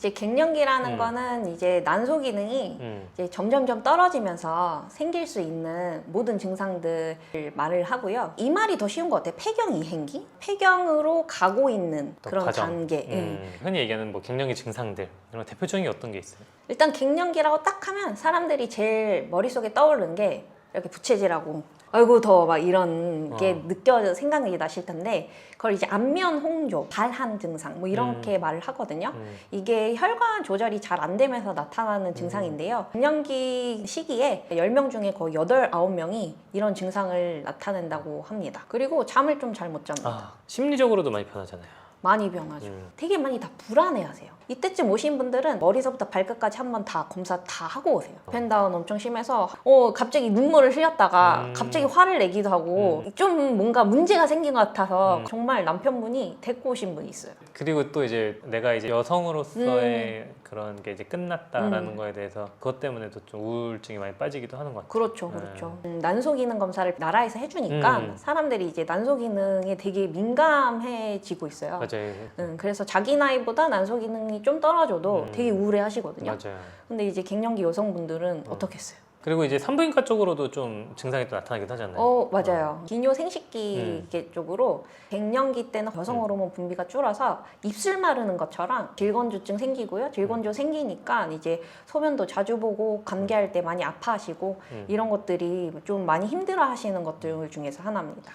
이제 갱년기라는 음. 거는 이제 난소 기능이 음. 이제 점점점 떨어지면서 생길 수 있는 모든 증상들을 말을 하고요. 이 말이 더 쉬운 것 같아요. 폐경 이행기? 폐경으로 가고 있는 또 그런 과정. 단계. 예. 음. 흔히 얘기하는 뭐 갱년기 증상들 이런 대표적인 게 어떤 게 있어요? 일단 갱년기라고 딱 하면 사람들이 제일 머릿속에 떠오르는 게 이렇게 부채질하고 아이고 더 막 이런 게 어. 느껴져 생각이 나실 텐데 그걸 이제 안면 홍조, 발한 증상 뭐 이렇게 말을 하거든요. 음. 이게 혈관 조절이 잘 안 되면서 나타나는 증상인데요. 갱년기 시기에 10명 중에 거의 8, 9명이 이런 증상을 나타낸다고 합니다. 그리고 잠을 좀 잘 못 잡니다. 아 심리적으로도 많이 변하잖아요. 많이 변하죠. 음. 되게 많이 다 불안해하세요. 이때쯤 오신 분들은 머리서부터 발끝까지 한번 다 검사 다 하고 오세요. 펜다운 엄청 심해서 어 갑자기 눈물을 흘렸다가 음. 갑자기 화를 내기도 하고 좀 뭔가 문제가 생긴 것 같아서 음. 정말 남편분이 데리고 오신 분이 있어요. 그리고 또 이제 내가 이제 여성으로서의 음. 그런 게 이제 끝났다라는 거에 대해서 그것 때문에도 좀 우울증이 많이 빠지기도 하는 것 같아요. 그렇죠, 그렇죠. 음, 난소 기능 검사를 나라에서 해주니까 음. 사람들이 이제 난소 기능에 되게 민감해지고 있어요. 맞아요. 음, 그래서 자기 나이보다 난소 기능이 좀 떨어져도 음. 되게 우울해 하시거든요. 맞아요. 근데 이제 갱년기 여성분들은 어. 어떻겠어요? 그리고 이제 산부인과 쪽으로도 좀 증상이 또 나타나기도 하잖아요. 어 맞아요. 기뇨 생식기 음. 계 쪽으로 갱년기 때는 여성 호르몬 분비가 줄어서 입술 마르는 것처럼 질건조증 생기고요. 질건조 생기니까 이제 소변도 자주 보고 감기할 때 많이 아파하시고 음. 이런 것들이 좀 많이 힘들어하시는 것들 중에서 하나입니다.